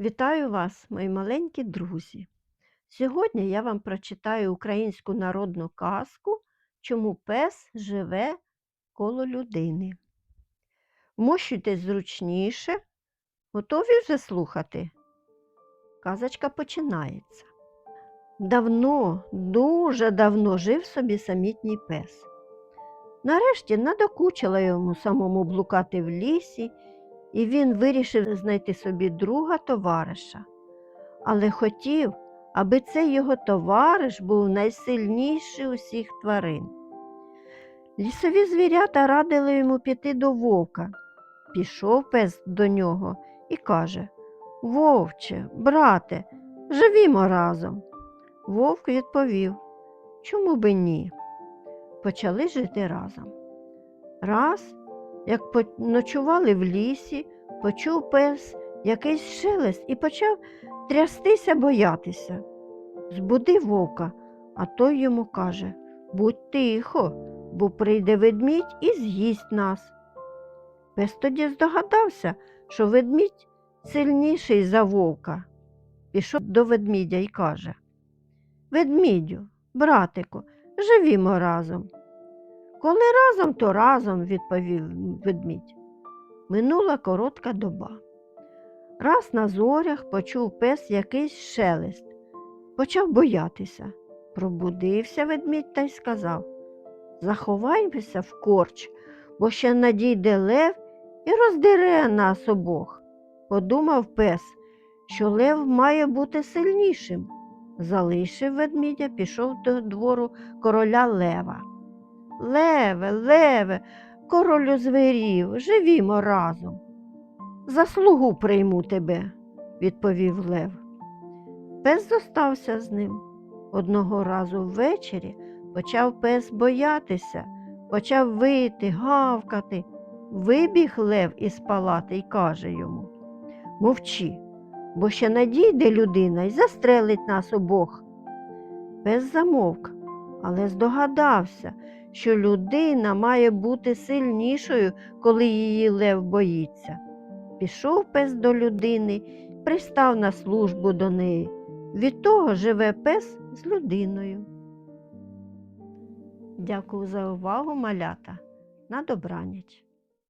Вітаю вас, мої маленькі друзі. Сьогодні я вам прочитаю українську народну казку, чому пес живе коло людини. Вмощуйтесь зручніше, готові вже слухати? Казочка починається. Давно, дуже давно жив собі самітній пес. Нарешті надокучила йому самому блукати в лісі, і він вирішив знайти собі друга товариша. Але хотів, аби цей його товариш був найсильніший усіх тварин. Лісові звірята радили йому піти до вовка. Пішов пес до нього і каже Вовче, брате, живімо разом. Вовк відповів Чому би ні? Почали жити разом. Раз, як ночували в лісі, почув пес якийсь шелест і почав трястися, боятися. Збудив вовка, а той йому каже Будь тихо, бо прийде ведмідь і з'їсть нас. Пес тоді здогадався, що ведмідь сильніший за вовка. Пішов до ведмідя і каже Ведмідю, братику, живімо разом. Коли разом, то разом, відповів ведмідь. Минула коротка доба. Раз на зорях почув пес якийсь шелест, почав боятися. Пробудився ведмідь та й сказав Заховаймося в корч, бо ще надійде лев і роздере нас обох. Подумав пес, що лев має бути сильнішим. Залишив ведмідя, пішов до двору короля лева. Леве, леве, королю звірів, живімо разом. Заслугу прийму тебе, відповів Лев. Пес зостався з ним. Одного разу ввечері почав пес боятися, почав вити, гавкати. Вибіг Лев із палати і каже йому Мовчи, бо ще надійде людина і застрелить нас обох. Пес замовк, але здогадався, що людина має бути сильнішою, коли її лев боїться. Пішов пес до людини, пристав на службу до неї. Від того живе пес з людиною. Дякую за увагу, малята. На добраніч.